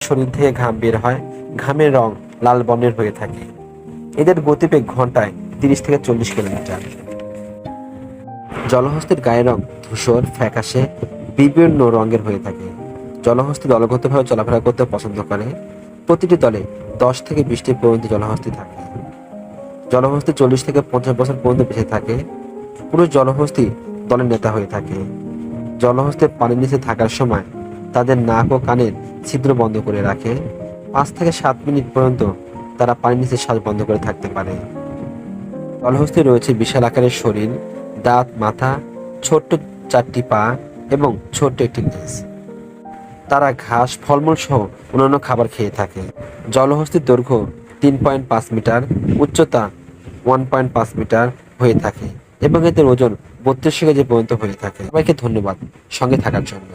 শরীর থেকে ঘাম বের হয়। ঘামের রং লাল বর্ণের হয়ে থাকে। এদের গতিবেগ ঘন্টায় তিরিশ থেকে চল্লিশ কিলোমিটার। জলহস্তির গায়ের রং ধূসর, ফ্যাকাশে বিভিন্ন রঙের হয়ে থাকে। জলহস্তি দলগতভাবে চলাফেরা করতে পছন্দ করে। প্রতিটি দলে দশ থেকে বিশটি পর্যন্ত জলহস্তি থাকে। জলহস্তি চল্লিশ থেকে পঞ্চাশ বছর পর্যন্ত বেঁচে থাকে। পুরুষ জলহস্তি দলের নেতা হয়ে থাকে। জলহস্তির পানির নিচে থাকার সময় তাদের নাক ও কানের ছিদ্র বন্ধ করে রাখে। পাঁচ থেকে সাত মিনিট পর্যন্ত তারা পানির নিচে শ্বাস বন্ধ করে থাকতে পারে। জলহস্তি রয়েছে বিশাল আকারের শরীর, দাঁত, মাথা, ছোট্ট চারটি পা এবং ছোট্ট একটি লেজ। তারা ঘাস, ফলমূল সহ অন্যান্য খাবার খেয়ে থাকে। জলহস্তির দৈর্ঘ্য তিন পয়েন্ট পাঁচ মিটার, উচ্চতা ওয়ান পয়েন্ট পাঁচ মিটার হয়ে থাকে এবং এদের ওজন বত্রিশ কেজি পর্যন্ত হয়ে থাকে। সবাইকে ধন্যবাদ সঙ্গে থাকার জন্য।